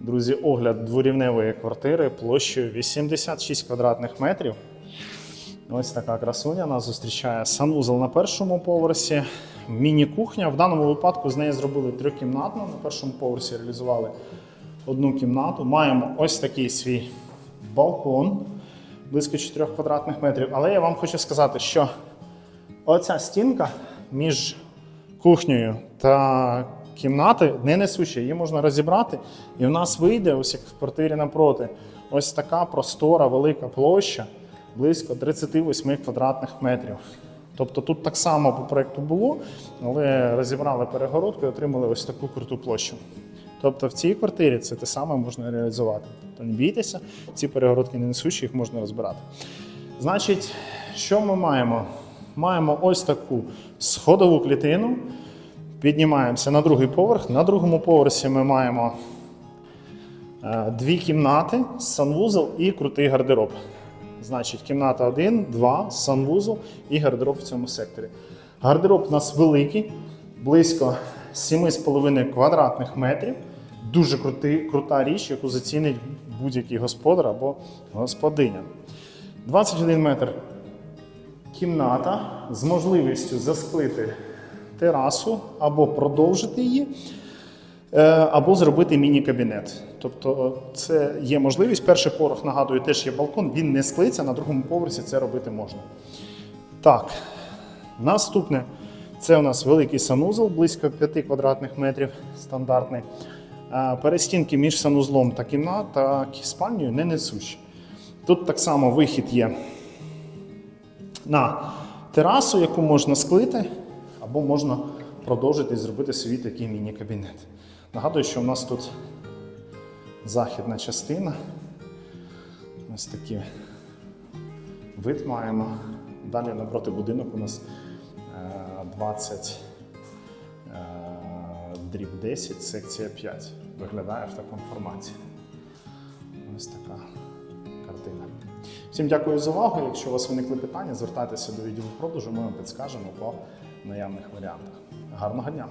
Друзі, огляд дворівневої квартири площею 86 квадратних метрів. Ось така красуня нас зустрічає санузел на першому поверсі, міні-кухня. В даному випадку з неї зробили трьохкімнатну. На першому поверсі реалізували одну кімнату. Маємо ось такий свій балкон близько 4 квадратних метрів. Але я вам хочу сказати, що оця стінка між кухнею та кімнати не несуща. Її можна розібрати, і в нас вийде, ось як в квартирі напроти, ось така простора, велика площа, близько 38 квадратних метрів. Тобто тут так само по проекту було, але розібрали перегородку і отримали ось таку круту площу. Тобто в цій квартирі це те саме можна реалізувати. Тобто не бійтеся, ці перегородки не несущі, їх можна розбирати. Значить, що ми маємо? Маємо ось таку сходову клітину. Піднімаємося на другий поверх. На другому поверсі ми маємо е, дві кімнати, санвузол і крутий гардероб. Значить, кімната 1, 2, санвузол і гардероб в цьому секторі. Гардероб у нас великий, близько 7,5 квадратних метрів. Дуже крутий, крута річ, яку зацінить будь-який господар або господиня. 21 метр кімната з можливістю засклити терасу або продовжити її, е, або зробити міні-кабінет. Тобто це є можливість. Перший поверх, нагадую, теж є балкон, він не склиться, на другому поверсі це робити можна. Так, наступне це у нас великий санузел, близько 5 квадратних метрів, стандартний. Е, Перестінки між санузлом та кімнат та спальнею не несущі. Тут так само вихід є на терасу, яку можна склити, або можна продовжити і зробити свій такий міні-кабінет. Нагадую, що у нас тут західна частина. Ось такий вид маємо. Далі напроти будинок у нас е, 20 е, дріб 10, секція 5. Виглядає в такому форматі. Ось така картина. Всім дякую за увагу. Якщо у вас виникли питання, звертайтеся до відділу продажу, ми вам підскажемо по наявних варіантах. Гарного дня!